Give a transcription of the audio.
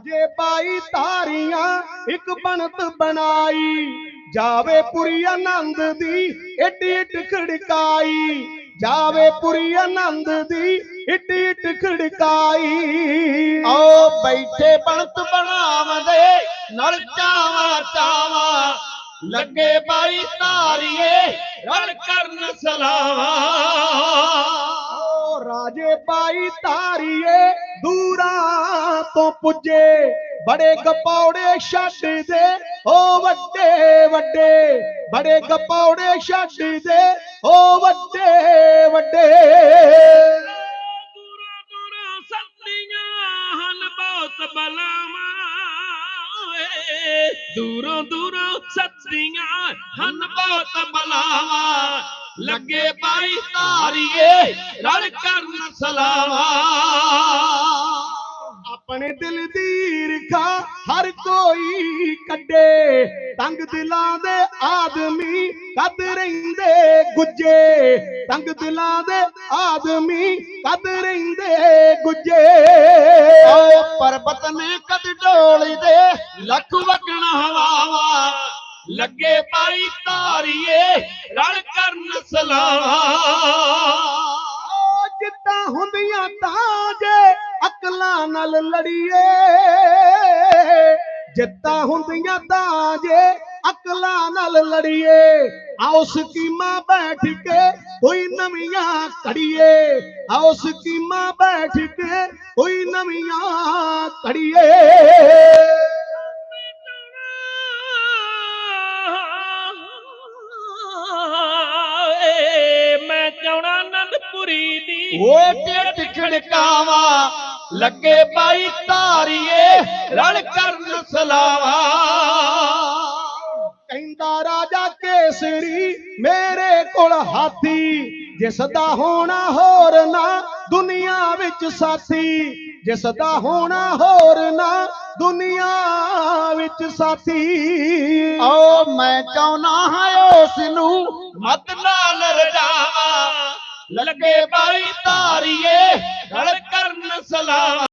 ਰਾਜੇ ਪਾਈ ਤਾਰੀਆਂ ਇੱਕ ਬਣਤ ਬਣਾਈ। ਜਾਵੇ ਪੁਰੀ ਆਨੰਦ ਦੀ ਇੱਟ ਇੱਟ ਖੜਕਾਈ ਜਾਵੇ ਪੁਰੀ ਆਨੰਦ ਦੀ ਇੱਟ ਇੱਟ ਖੜਕਾਈ ਆਓ ਬੈਠੇ ਬਣਤ ਬਣਾਵਦੇ, ਨਲ ਚਾਵਾ ਚਾਵਾ। ਲੱਗੇ ਬਾਈ ਤਾਰੀਏ ਰਲ ਕਰਨ ਸਲਾਵਾ। ਰਾਜੇ ਪਾਈ ਤਾਰੀਏ ਦੂਰਾ ਤੋਂ ਪੁੱਜੇ, ਬੜੇ ਗਪੌੜੇ ਛੱਡਦੇ ਓ ਵੱਡੇ ਵੱਡੇ, ਬੜੇ ਗਪੌੜੇ ਛੱਡਦੇ ਓ ਵੱਡੇ ਵੱਡੇ। ਦੂਰੋਂ ਦੂਰੋਂ ਸੱਤੀਆਂ ਹਨ ਬਹੁਤ ਬਲਾਵਾਂ ਦੂਰੋਂ ਦੂਰੋਂ ਸੱਤੀਆਂ ਹਨ ਬਹੁਤ ਬਲਾਵਾਂ ਲੱਗੇ ਬਾਈ ਤਾਰੀਏ ਰਲ ਕਰਨ ਸਲਾਵਾ। ਦਿਲ ਦੀ ਰਖਾ ਹਰ ਕੋਈ ਕੱਢੇ। ਤੰਗ ਦਿਲਾਂ ਦੇ ਆਦਮੀ ਕਦ ਰਹਿੰਦੇ ਗੁੱਜੇ। ਤੰਗ ਦਿਲਾਂ ਦੇ ਆਦਮੀ ਕਦ ਰਹਿੰਦੇ ਗੁੱਜੇ। ਆਓ ਪਰਬਤ ਨੇ ਕਦ ਢੋਲਦੇ ਲੱਖ ਵਗਣ ਹਵਾਵਾ। ਲੱਗੇ ਬਾਈ ਤਾਰੀਏ ਰਲ ਕਰਨ ਸਲਾਵਾ। ਅਕਲਾਂ ਨਾਲ ਲੜੀਏ। ਜਿੱਦਾਂ ਹੁੰਦੀਆਂ ਤਾਂ ਜੇ ਅਕਲਾਂ ਨਾਲ ਲੜੀਏ। ਆਓ ਸਕੀਮਾਂ ਬੈਠ ਕੇ ਕੋਈ ਨਵੀਆਂ ਕੜੀਏ। ਆਓ ਸਕੀਮਾਂ ਬੈਠ ਕੇ ਕੋਈ ਨਵੀਆਂ ਕੜੀਏ। ਮੈਂ ਦੀ ਓਏ ਟਿੱਟ ਖੜਕਾਵਾ। ਲੱਗੇ ਬਾਈ ਤਾਰੀਏ ਰਲ ਕਰਨ ਸਲਾਵਾ। ਕਹਿੰਦਾ ਰਾਜਾ ਕੇਸਰੀ ਮੇਰੇ ਕੋਲ ਹਾਥੀ ਜਿਸ ਦਾ ਹੋਣਾ ਹੋਰ ਨਾ ਦੁਨੀਆ ਵਿੱਚ ਸਾਥੀ ਜਿਸ ਦਾ ਹੋਣਾ ਹੋਰ ਨਾ ਦੁਨੀਆ ਵਿੱਚ ਸਾਥੀ। ਆਓ ਮੈਂ ਚਾਹਨਾ ਹਾਂ ਉਸ ਨੂੰ ਮਤ ਨਾਲ ਰਜਾਵਾ। ਲੱਗੇ ਬਾਈ ਤਾਰੀਏ ਰਲ ਕਰਨ ਸਲਾਵਾ